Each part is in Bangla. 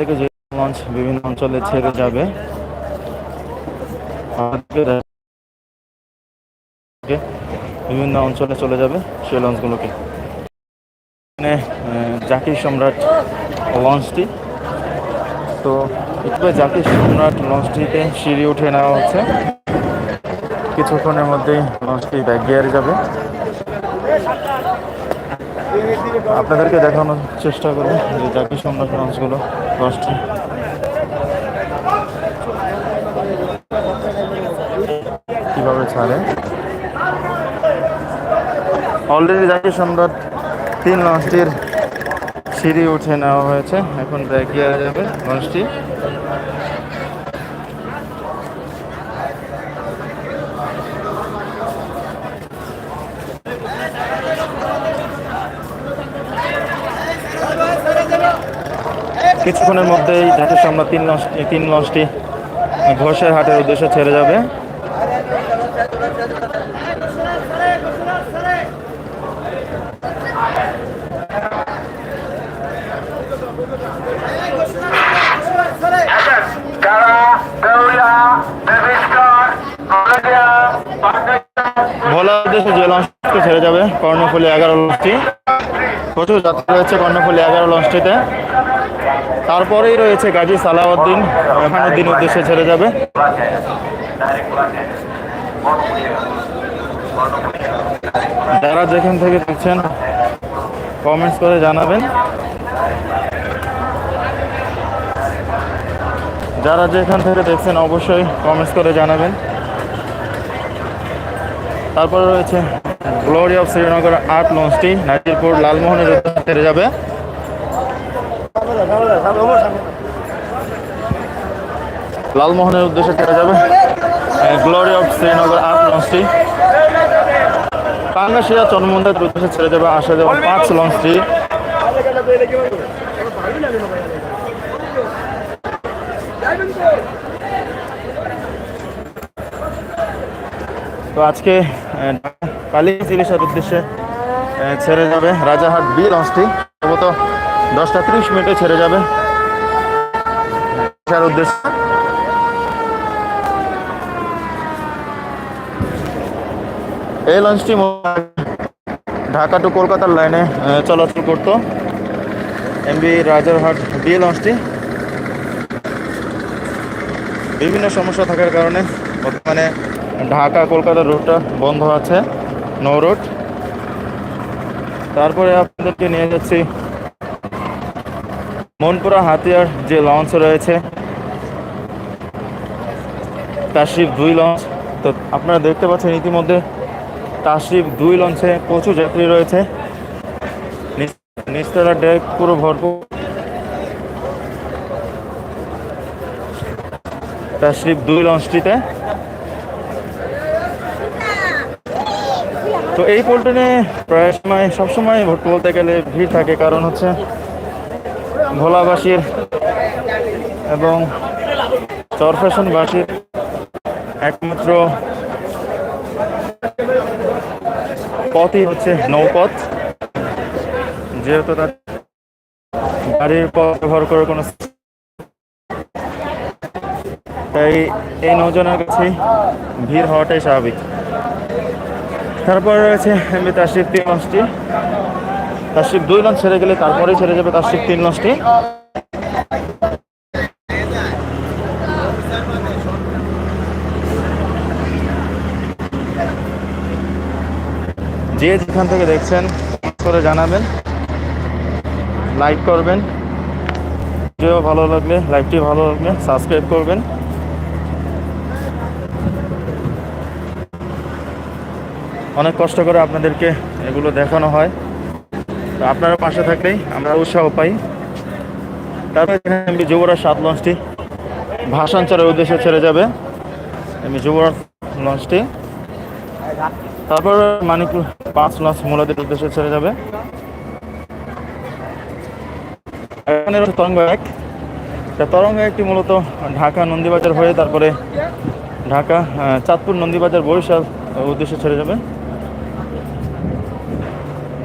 থেকে যে লঞ্চ বিভিন্ন অঞ্চলে ছেড়ে যাবে। বিভিন্ন অঞ্চলে চলে যাবে সেই লঞ্চগুলোকে। এখানে জাকির সম্রাট লঞ্চটি। তো একটু জাকির সম্রাট লঞ্চটিতে সিঁড়ি উঠে নেওয়া হচ্ছে। কিছুক্ষণের মধ্যেই লঞ্চটি ব্যাক গিয়ারে যাবে। আপনাদেরকে দেখানোর চেষ্টা করব যে জাকির সম্রাট লঞ্চগুলো লঞ্চটি কীভাবে ছাড়ে? অলরেডি জাকির সম্রাট তিন লঞ্চটির সিঁড়ি উঠে নেওয়া হয়েছে, এখন ব্যাক গিয়ারে যাবে লঞ্চটি কিছুক্ষণের মধ্যেই জাতির সামনে তিন লঞ্চ তিন লঞ্চটি ঘোষের হাটের উদ্দেশ্যে ছেড়ে যাবে। ভোলা উদ্দেশ্যে যে লঞ্চটি ছেড়ে যাবে, কর্ণফুলি এগারো লঞ্চটি। প্রচুর যাত্রা রয়েছে কর্ণফুলি এগারো লঞ্চটিতে। তারপরেই রয়েছে গাজী সালাউদ্দিন। রহানুদ্দিন উদ্দেশ্যে ছেড়ে যাবে। যারা যেখান থেকে দেখছেন কমেন্টস করে জানাবেন। যারা যেখান থেকে দেখছেন, অবশ্যই কমেন্টস করে জানাবেন। তারপরে রয়েছে গ্লোরি অফ শ্রীনগর আট লঞ্চটি নাজিরপুর, লালমোহনের উদ্দেশ্যে ছেড়ে যাবে। লালমোহনের উদ্দেশ্যে ছেড়ে যাবে। গ্লোরি অফ শ্রীনগর আট লঞ্চটি। কাঙ্গাশিয়া চন্মন্দির উদ্দেশ্যে ছেড়ে যাবে আসা যাবে পাঁচ লঞ্চটি। তো আজকে কালী চিকিৎসার উদ্দেশ্যে ছেড়ে যাবে রাজাহাট বি লঞ্চটি। দশটা ত্রিশ মিনিটে ছেড়ে যাবে। চিকিৎসার উদ্দেশ্যে এই লঞ্চটি ঢাকা টু কলকাতার লাইনে চলাচল করত। এমবি রাজারহাট বি লঞ্চটি বিভিন্ন সমস্যা থাকার কারণে বর্তমানে ঢাকা কলকাতার রুটটা বন্ধ আছে নো রুট তারপরে আপনাদেরকে নিয়ে যাচ্ছি মনপুরা হাতিয়ার যে লঞ্চ রয়েছে তাশরিফ দুই লঞ্চ। তো আপনারা দেখতে পাচ্ছেন ইতিমধ্যে তাশরিফ দুই লঞ্চে প্রচুর যাত্রী রয়েছে। নিচতলার ডেক পুরো ভরপুর। তাশরিফ দুই লঞ্চটিতে। তো এই পল্টনে প্রায় সময় সবসময় বলতে গেলে ভিড় থাকে, কারণ হচ্ছে ভোলাবাসীর এবং চরফ্যাশনবাসীর একমাত্র পথই হচ্ছে নৌপথ। যেহেতু তার গাড়ির পথ ব্যবহার করে কোনো তাই এই নৌজনের কাছেই ভিড় হওয়াটাই স্বাভাবিক। তারপর রয়েছে এমবি তাশরিফ তিন লঞ্চটি তাশরিফ দুই লঞ্চ ছেড়ে গেলে তারপরেই ছেড়ে যাবে তাশরিফ তিন লঞ্চটি যে যেখান থেকে দেখছেন, করে জানাবেন লাইক করবেন। ভিডিও ভালো লাগলে লাইভটি ভালো লাগলে সাবস্ক্রাইব করবেন। অনেক কষ্ট করে আপনাদেরকে এগুলো দেখানো হয়। তো আপনারা পাশে থাকলেই আমরা উৎসাহ পাই। তারপরে যুবরাজ সাত লঞ্চটি ভাষাঞ্চলের উদ্দেশ্যে ছেড়ে যাবে। এমবি যুবরাজ লঞ্চটি। তারপর মানিকপুর পাঁচ লঞ্চ মূলাদের উদ্দেশ্যে ছেড়ে যাবে। এখানে তরঙ্গ এক। তরঙ্গ একটি মূলত ঢাকা নন্দীবাজার হয়ে তারপরে ঢাকা চাঁদপুর নন্দীবাজার বরিশাল উদ্দেশ্যে ছেড়ে যাবে।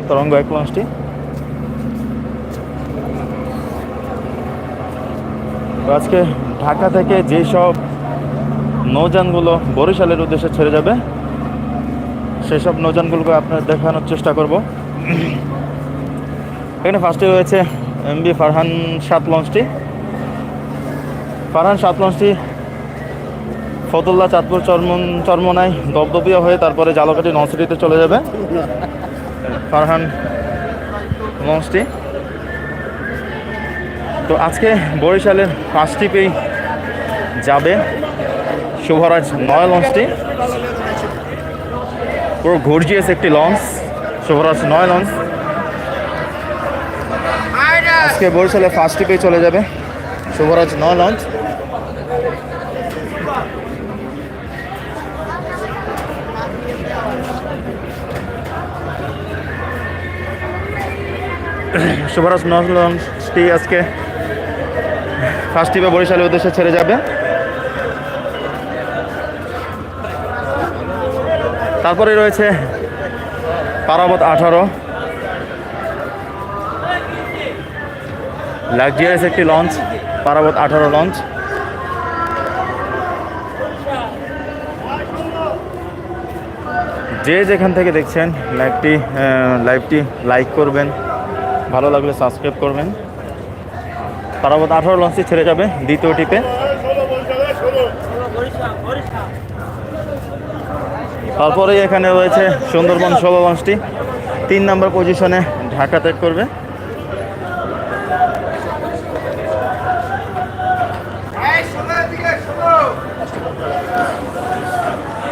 তরঙ্গ এক লঞ্চটি। তো আজকে ঢাকা থেকে যেসব নৌযানগুলো বরিশালের উদ্দেশ্যে ছেড়ে যাবে, সেসব নৌযানগুলোকে আপনার দেখানোর চেষ্টা করব। এখানে ফার্স্টে রয়েছে এমবি ফারহান সাত লঞ্চটি। ফারহান সাত লঞ্চটি ফতুল্লা, চাঁদপুর, চরমন চরমনায় দপদপিয়া হয়ে তারপরে জালকাটি নসিটিতে চলে যাবে। ফারহান লঞ্চটি। তো আজকে বরিশালের পাঁচটি পেয়ে যাবে। শুভরাজ নয় লঞ্চটি। পুরো গর্জিয়াস একটি লঞ্চ। শুভরাজ নয় লঞ্চ। আজকে বরিশালে ফার্স্ট পেয়ে চলে যাবে। শুভরাজ নয় লঞ্চ। শুভরাজ নয় লঞ্চটি আজকে ফার্স্ট টিপে বরিশালের উদ্দেশ্যে ছেড়ে যাবে। তারপরে রয়েছে পারাবত আঠারো। লাক্সারিয়াস একটি লঞ্চ পারাবত আঠারো লঞ্চ যে যেখান থেকে দেখছেন লাইভটি লাইভটি লাইক করবেন, ভালো লাগলে সাবস্ক্রাইব করবেন। পারাবত আঠারো লঞ্চটি ছেড়ে যাবে দ্বিতীয় টিপে। তারপরে এখানে রয়েছে সুন্দরবন ষোলো লঞ্চটি তিন নম্বর পজিশনে ঢাকা ত্যাগ করবে।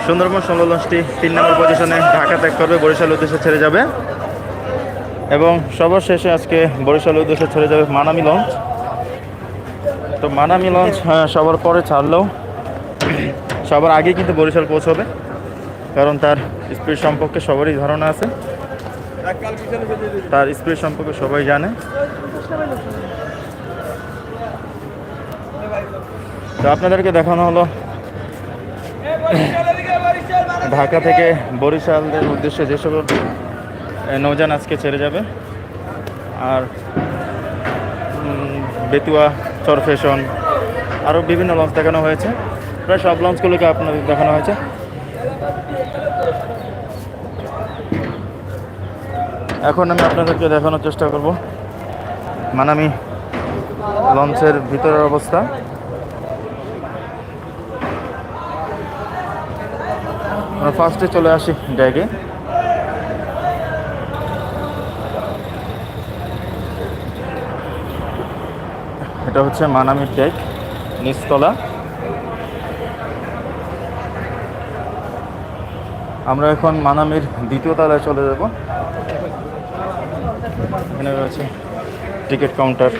সুন্দরবন ষোলো লঞ্চটি তিন নম্বর পজিশনে ঢাকা ত্যাগ করবে, বরিশাল উদ্দেশ্যে ছেড়ে যাবে। এবং সবার শেষে আজকে বরিশাল উদ্দেশ্যে ছেড়ে যাবে মানামি লঞ্চ তো মানামি লঞ্চ হ্যাঁ, সবার পরে ছাড়লেও সবার আগে কিন্তু বরিশাল পৌঁছবে কারণ তার স্পিড সম্পর্কে সবারই ধারণা আছে। তার স্পিড সম্পর্কে সবাই জানে। তো আপনাদেরকে দেখানো হলো ঢাকা থেকে বরিশালের উদ্দেশ্যে যে নৌযান আজকে ছেড়ে যাবে। আর উম, বেতুয়া চরফেশন আরও বিভিন্ন লঞ্চ দেখানো হয়েছে। প্রায় সব লঞ্চগুলোকে আপনাদের দেখানো হয়েছে। এখন আমি আপনাদেরকে দেখানোর চেষ্টা করব। মানামি লঞ্চের ভিতরের অবস্থা। ফার্স্টে চলে আসি ড্যাগে এটা হচ্ছে মানামির ড্যাগ নিচতলা। আমরা এখন মানামির দ্বিতীয় তলায় চলে যাব। এখানে রয়েছে টিকিট কাউন্টার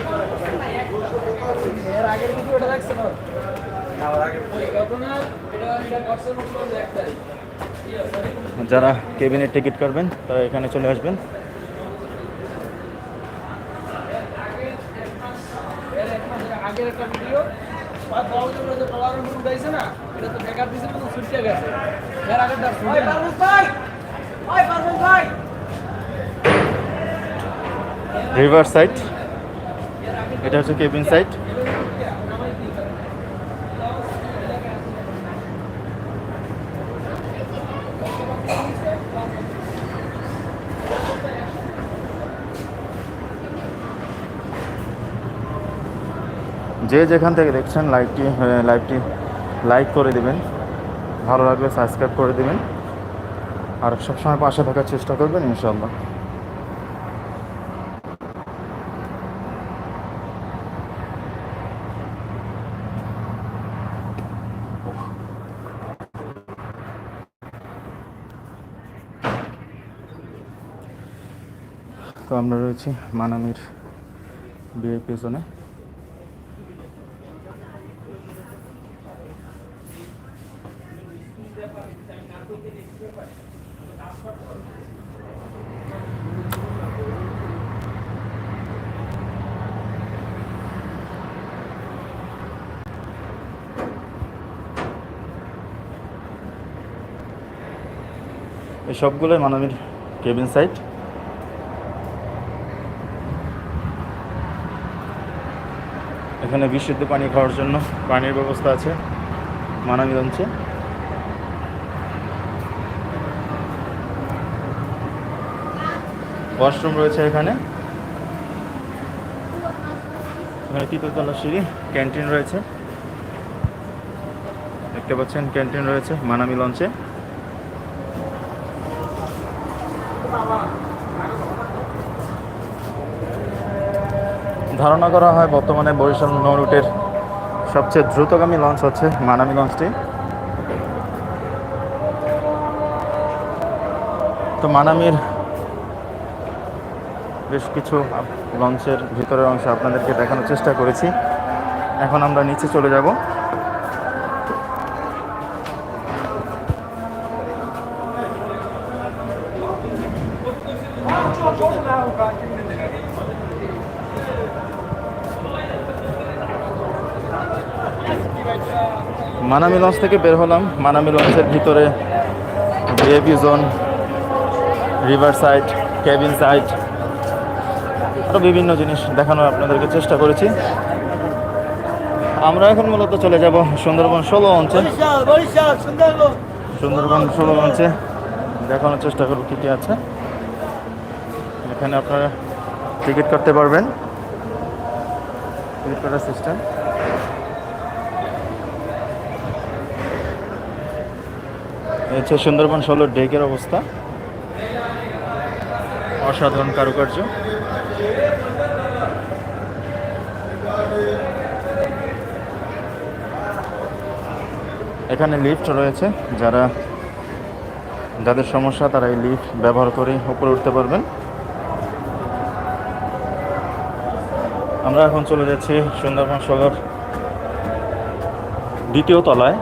যারা কেবিনের টিকিট করবেন তারা এখানে চলে আসবেন আগের একটা ভিডিও আর বড় জন্য যে টলারের না এটা তো বেকার দিছে তো ছুটতে গেছে। এর আগেরটা ওই পারভেজ ভাই ওই ভাই। রিভার সাইড এটা হচ্ছে কেবিন সাইড যে যেখান থেকে দেখছেন লাইভটি লাইভটি লাইক করে দেবেন। ভালো লাগলে সাবস্ক্রাইব করে দেবেন। আর সবসময় পাশে থাকার চেষ্টা করবেন ইনশাল্লাহ তো আমরা রয়েছি মানামির বিয়ের পেছনে। এই সবগুলোই মানবীর কেবিন সাইট। এখানে বিশুদ্ধ পানি খাওয়ার জন্য পানির ব্যবস্থা আছে মানবী লঞ্চে ওয়াশরুম রয়েছে এখানে। তৃতীয়তলা সিঁড়ি? ক্যান্টিন রয়েছে। দেখতে পাচ্ছেন, ক্যান্টিন রয়েছে মানামি লঞ্চে। ধারণা করা হয় বর্তমানে বরিশাল নৌ রুটের সবচেয়ে দ্রুতগামী লঞ্চ হচ্ছে মানামি লঞ্চটি। তো মানামির বেশ কিছু লঞ্চের ভিতরের অংশ আপনাদেরকে দেখানোর চেষ্টা করেছি। এখন আমরা নিচে চলে যাব। মানামি লঞ্চ থেকে বের হলাম। মানামি লঞ্চের ভিতরে VIP zone river side cabin side আরও বিভিন্ন জিনিস দেখানোর আপনাদেরকে চেষ্টা করেছি। আমরা এখন মূলত চলে যাব সুন্দরবন ষোলো অঞ্চে সুন্দরবন। ষোলো অঞ্চে দেখানোর চেষ্টা করব কী কী আছে। এখানে আপনারা টিকিট কাটতে পারবেন। টিকিট কাটার সিস্টেম। হচ্ছে সুন্দরবন ষোলোর ডেকের অবস্থা। অসাধারণ কারুকার্য। এখানে লিফট রয়েছে, যারা, যাদের সমস্যা তারা এই লিফট ব্যবহার করে উপরে উঠতে পারবেন। আমরা এখন চলে যাচ্ছি সুন্দরবন ষোলোর দ্বিতীয় তলায়।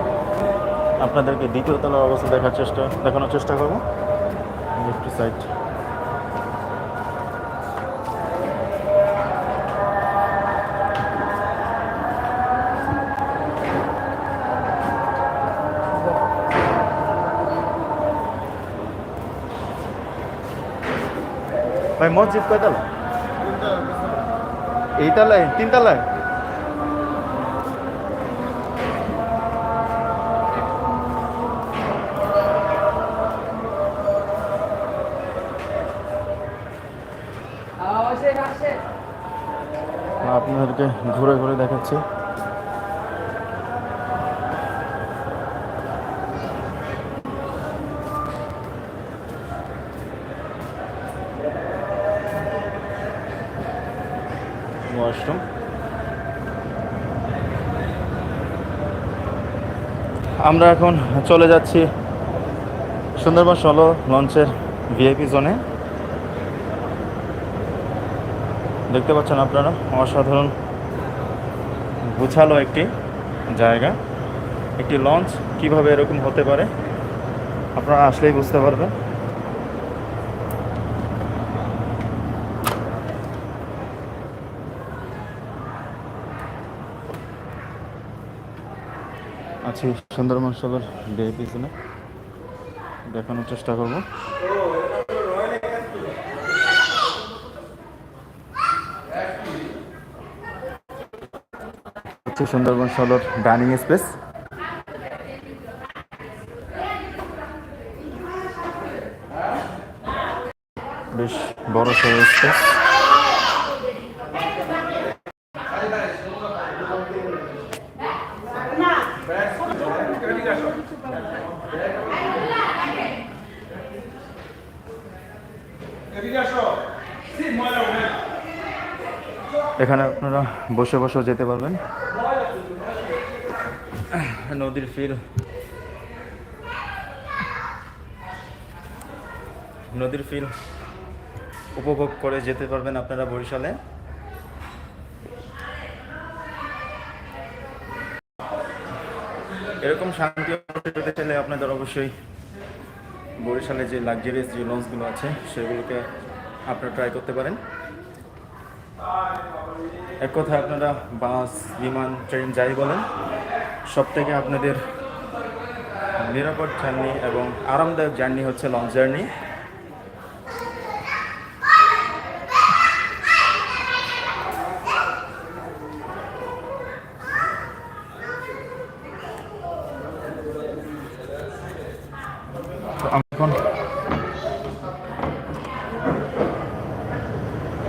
আপনাদেরকে দ্বিতীয় তলার অবস্থা দেখার চেষ্টা, দেখানোর চেষ্টা করব। লিফট সাইড মসজিদ কয়তলা এই তলায় তিন তলায় আসে আসে। আপনাদেরকে ঘুরে ঘুরে দেখাচ্ছি ওয়াশরুম আমরা এখন চলে যাচ্ছি সুন্দরবন ষোলো লঞ্চের ভিআইপি জোনে দেখতে পাচ্ছেন আপনারা, অসাধারণ গুছালো একটি জায়গা। একটি লঞ্চ কীভাবে এরকম হতে পারে, আপনারা আসলেই বুঝতে পারবেন আছি সুন্দরবন সদর ডে পিছনে দেখানোর চেষ্টা করব। হচ্ছে সুন্দরবন সদর ডাইনিং স্পেস। বেশ বড় সড়ো স্পেস। এখানে আপনারা বসে বসেও যেতে পারবেন। নদীর ফিল নদীর ফিল উপভোগ করে যেতে পারবেন আপনারা বরিশালে। এরকম শান্তি পেতে চাইলে আপনাদের অবশ্যই বরিশালে যে লাক্সারিয়াস যে লঞ্চগুলো আছে, সেগুলোকে আপনারা ট্রাই করতে পারেন। এক কথা আপনারা বাস, বিমান, ট্রেন যাই বলেন, সব থেকে আপনাদের নিরাপদ জার্নি এবং আরামদায়ক জার্নি হচ্ছে লং জার্নি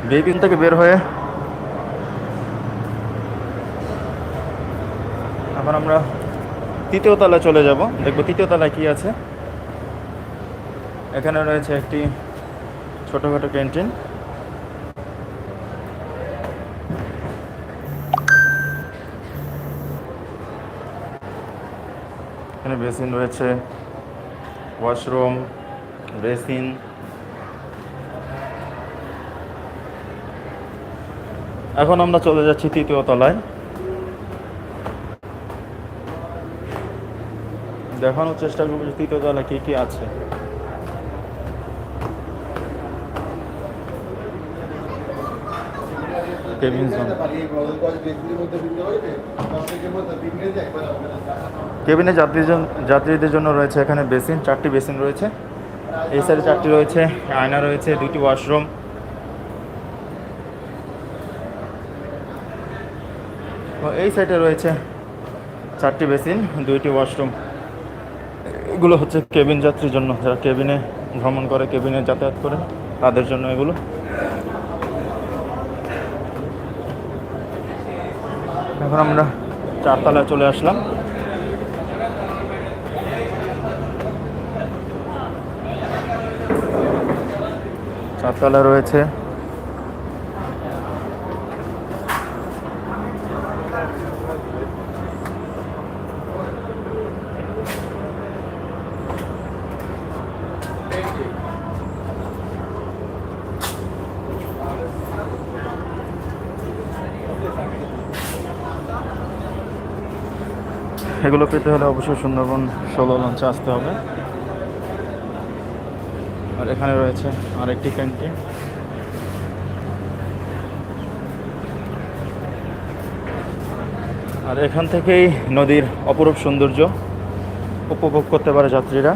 বেবিন থেকে বের হয়ে তৃতীয় তলায় চলে যাব। দেখব তৃতীয় তলায় কি আছে। এখানে রয়েছে একটি ছোটোখাটো ক্যান্টিন। এখানে বেসিন রয়েছে, ওয়াশরুম, বেসিন। এখন আমরা চলে যাচ্ছি তৃতীয় তলায়। দেখানোর চেষ্টা করব যে তৃতীয় তলায় কী কী আছে। কেবিন জন্য যাত্রীদের জন্য রয়েছে এখানে বেসিন, চারটি বেসিন রয়েছে। এই সাইডে চারটি রয়েছে, আয়না রয়েছে দুটি ওয়াশরুম। এই সাইডে রয়েছে চারটি বেসিন, দুইটি ওয়াশরুম। এগুলো হচ্ছে কেবিন যাত্রীর জন্য। যারা কেবিনে ভ্রমণ করে, কেবিনে যাতায়াত করে, তাদের জন্য এগুলো। এখন আমরা চারতলায় চলে আসলাম। চারতলা রয়েছে এগুলো পেতে হলে অবশ্যই সুন্দরবন ষোলো লঞ্চে আসতে হবে। আর এখানে রয়েছে আরেকটি ক্যান্টিন। আর এখান থেকেই নদীর অপরূপ সৌন্দর্য উপভোগ করতে পারে যাত্রীরা।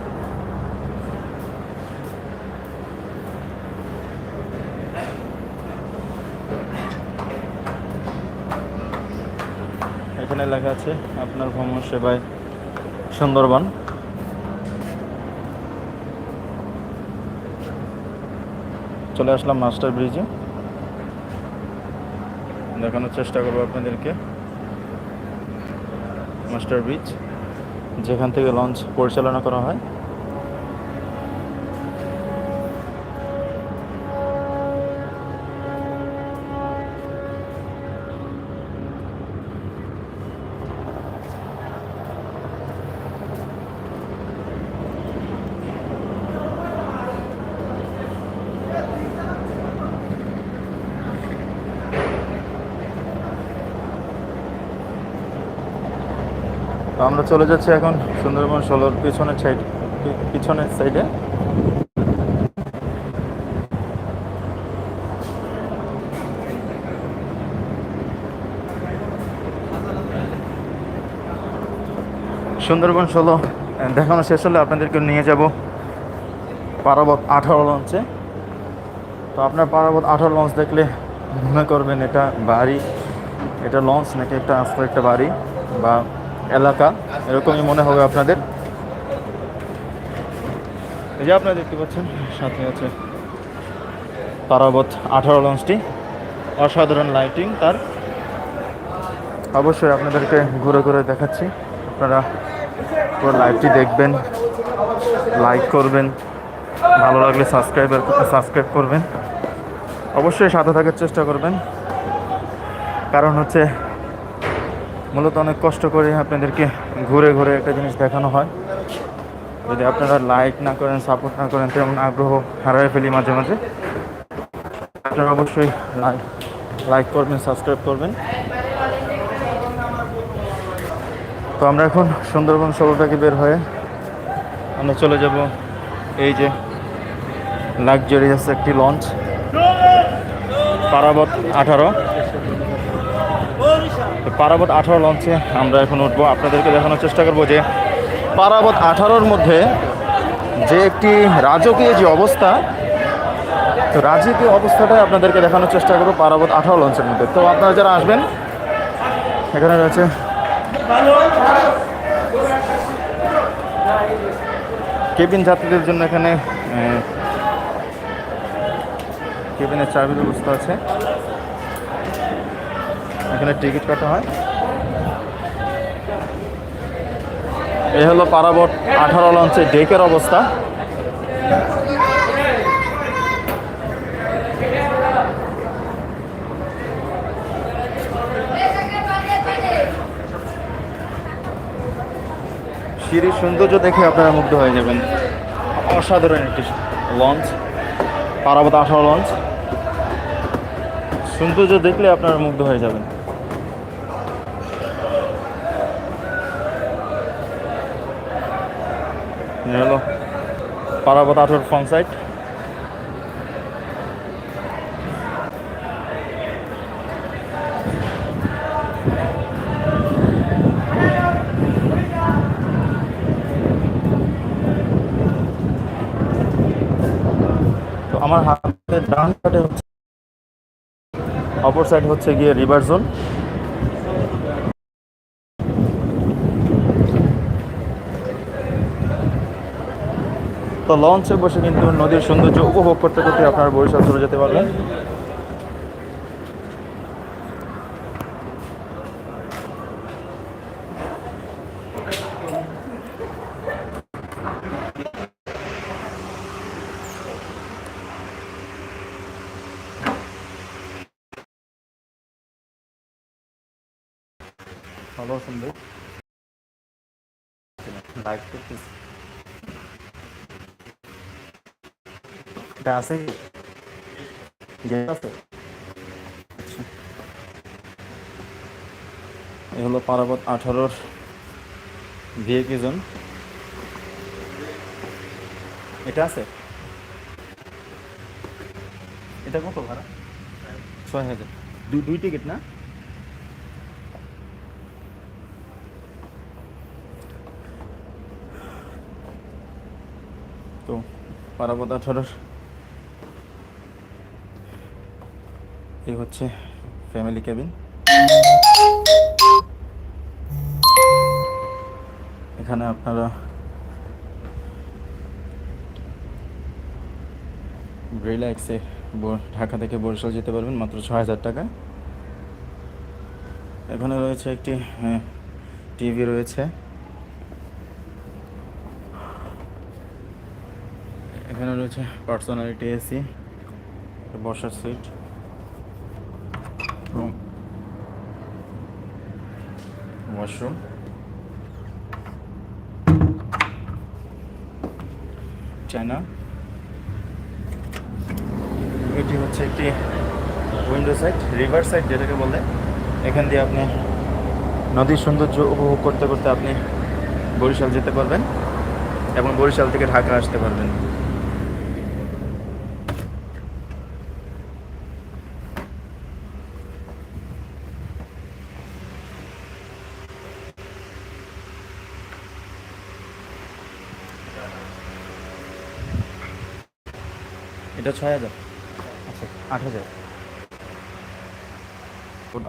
এখানে লেখা আছে, আপনার ভ্রমণ সেবায় সুন্দরবন। চলে আসলাম মাস্টার ব্রিজে। দেখানোর চেষ্টা করব আপনাদেরকে। মাস্টার ব্রিজ, যেখান থেকে লঞ্চ পরিচালনা করা হয়। তো আমরা চলে যাচ্ছি এখন সুন্দরবন ষোলোর পিছনের সাইড পিছনের সাইডে সুন্দরবন ষোলো দেখানো শেষ হলে আপনাদেরকে নিয়ে যাব পারাবত আঠারো লঞ্চে তো আপনার পারাবত আঠারো লঞ্চ দেখলে মনে করবেন এটা বাড়ি, এটা লঞ্চ নাকি একটা আস্ত একটা বাড়ি বা এলাকা, এরকমই মনে হবে আপনাদের। এই যে আপনারা দেখতে পাচ্ছেন, সাথে আছে পারাবত আঠারো লঞ্চটি। অসাধারণ লাইটিং তার। অবশ্যই আপনাদেরকে ঘুরে ঘুরে দেখাচ্ছি। আপনারা পুরো লাইভটি দেখবেন লাইক করবেন, ভালো লাগলে সাবস্ক্রাইব সাবস্ক্রাইব করবেন। অবশ্যই সাথে থাকার চেষ্টা করবেন। কারণ হচ্ছে মূলত অনেক কষ্ট করে আপনাদেরকে ঘুরে ঘুরে একটা জিনিস দেখানো হয়। যদি আপনারা লাইক না করেন সাপোর্ট না করেন, তেমন আগ্রহ হারায় ফেলি মাঝে মাঝে। আপনারা অবশ্যই লাইক লাইক করবেন সাবস্ক্রাইব করবেন। তো আমরা এখন সুন্দরবন থেকে বের হয়ে আমরা চলে যাব এই যে লাক্সারিয়াস একটি লঞ্চ পারাবত আঠারো। পারাবত আঠারো লঞ্চে আমরা এখন উঠবো। আপনাদেরকে দেখানোর চেষ্টা করব যে পারাবত আঠারোর মধ্যে যে একটি রাজকীয় যে অবস্থা, তো রাজকীয় অবস্থাটাই আপনাদেরকে দেখানোর চেষ্টা করব পারাবত আঠারো লঞ্চের মধ্যে। তো আপনারা যারা আসবেন, এখানে রয়েছে কেবিন যাত্রীদের জন্য এখানে কেবিনের চাবির ব্যবস্থা আছে। এখানে টিকিট কাটা হয়। এই হলো পারাবট আঠারো লঞ্চের ডেকের অবস্থা। সিঁড়ির সৌন্দর্য দেখে আপনারা মুগ্ধ হয়ে যাবেন। অসাধারণ একটি লঞ্চ পারাবত আঠারো লঞ্চ। সৌন্দর্য দেখলে আপনারা মুগ্ধ হয়ে যাবেন। এ হলো পারাবত আঠারোর ফ্রন্ট সাইড আমার হাতের ডান সাইডে হচ্ছে অপর সাইড হচ্ছে গিয়ে রিভার জোন তো লঞ্চে বসে কিন্তু নদীর সৌন্দর্য উপভোগ করতে করতে আপনার বরিশাল চলে যেতে পারবেন ভালো ভাই? লাইভ করতেছি এটা আছে আছে। এই হলো পারাবত আঠারোর ভিএপি জোন? এটা আছে। এটা কত ভাড়া? ছয় হাজার। দুই দুই টিকিট না? তো পারাবত আঠারোর এই হচ্ছে ফ্যামিলি কেবিন এখানে আপনারা রিল্যাক্সে ঢাকা থেকে বরিশাল যেতে পারবেন, মাত্র ছ হাজার টাকা। এখানে রয়েছে একটি টিভি রয়েছে। এখানে রয়েছে পার্সোনালিটি এসি বসার সিট ওয়াশরুম চায়না। এটি হচ্ছে একটি উইন্ডো সাইড রিভার সাইড যেটাকে বলে। এখান দিয়ে আপনি নদীর সৌন্দর্য উপভোগ করতে করতে আপনি বরিশাল যেতে পারবেন এবং বরিশাল থেকে ঢাকা আসতে পারবেন। এটা ছয় হাজার। আচ্ছা আট হাজার।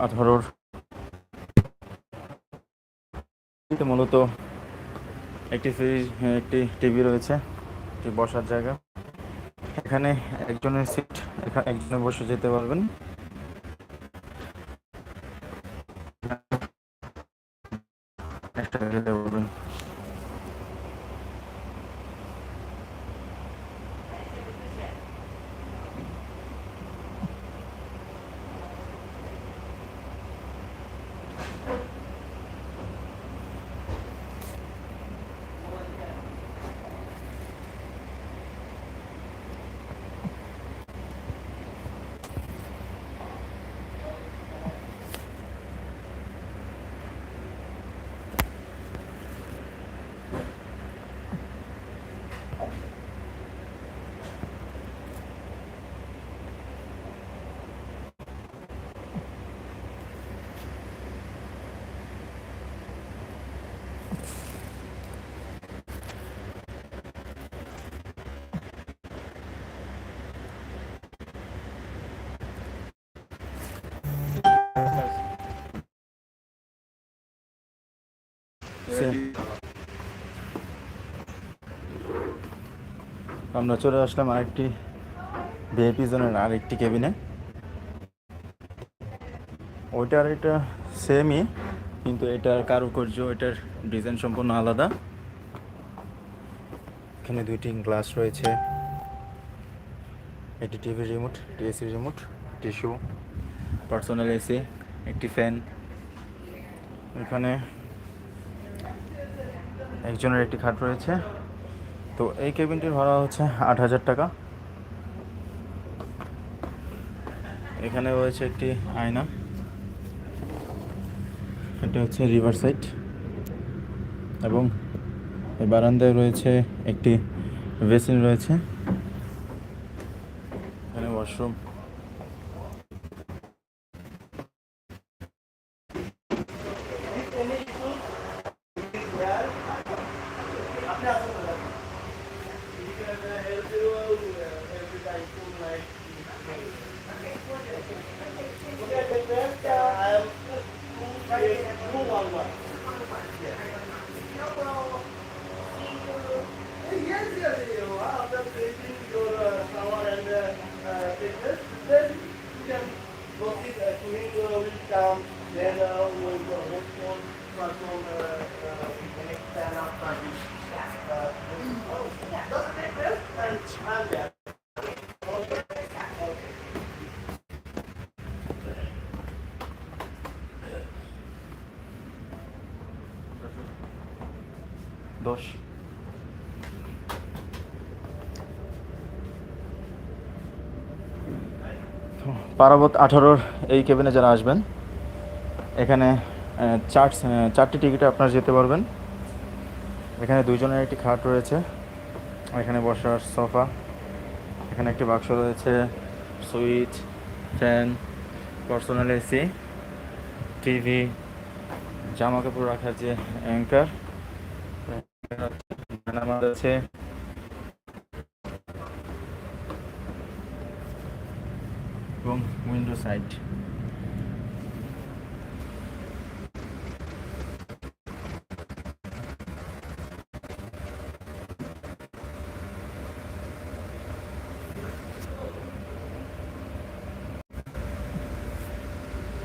আঠারোর মূলত একটি ফ্রিজ একটি টিভি রয়েছে, একটি বসার জায়গা। এখানে একজনের সিট একজনে বসে যেতে পারবেন। একটা পারবেন আমরা চলে আসলাম আরেকটি ভিআইপি জোনের আরেকটি কেবিনে ওইটার এটা সেমই কিন্তু এটার কারুকার্য, এটার ডিজাইন সম্পূর্ণ আলাদা। এখানে দুইটি গ্লাস রয়েছে। এটি TV remote TAC remote tissue personal AC একটি ফ্যান এখানে একজনের একটি খাট রয়েছে। তো এই কেবিনটির ভাড়া হচ্ছে আট হাজার টাকা। এখানে রয়েছে একটি আয়না। এটা হচ্ছে রিভার সাইড এবং এই বারান্দায় রয়েছে একটি বেসিন রয়েছে। এখানে ওয়াশরুম। পারাবত আঠারোর এই কেবিনে যারা আসবেন, এখানে চার চারটি টিকিটে আপনারা যেতে পারবেন। এখানে দুইজনের একটি খাট রয়েছে, এখানে বসার সোফা, এখানে একটি বাক্স রয়েছে, switch, fan, personal AC TV, জামা কাপড় রাখার যে অ্যাঙ্কার আছে এবং উইন্ডো সাইড